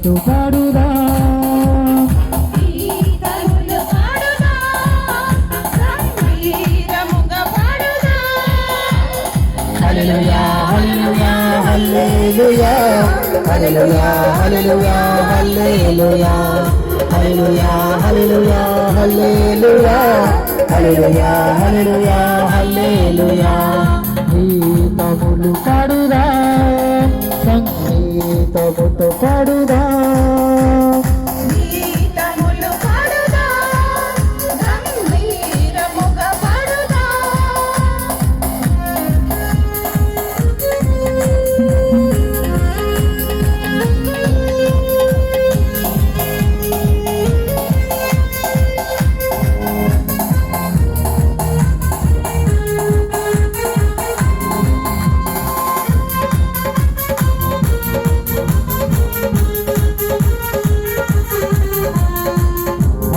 తట్టు పాడుదా Hallelujah, hallelujah, hallelujah, hallelujah, hallelujah, hallelujah. Hallelujah, hallelujah, hallelujah, hallelujah, hallelujah, hallelujah. ఈ తగులు కడు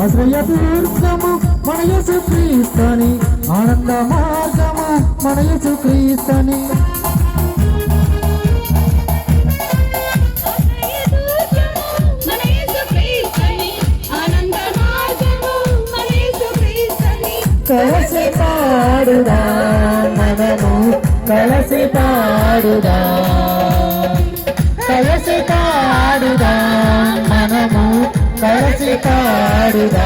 ఆశ్రయ తీర్థము మన యేసు క్రీస్తని. ఆనంద మార్గము మన యేసు క్రీస్తని. కలసి పాడుదా మనము కలసి పాడుదా. కలసి పాడుదా మనము కలసి పాడుదా.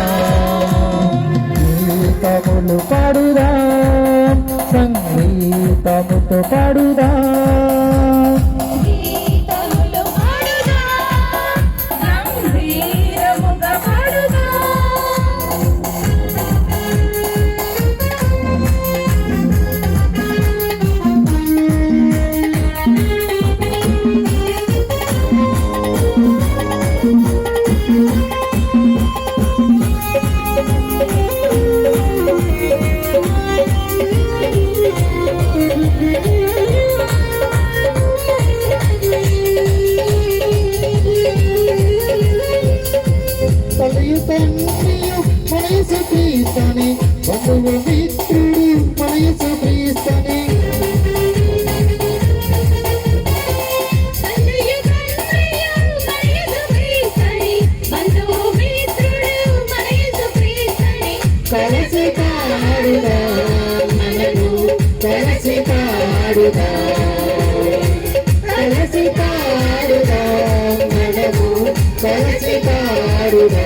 గీతములు పాడుదా. సంగీతముతో పాడుదా. తండ్రియు మనసు ప్రీస్తానే బంధువు మిత్రుడు మనసు ప్రీస్తానే కలసి పాడుదా మనకు కలసి పాడుదా కలసి పాడుదా మనకు కలసి పాడుదా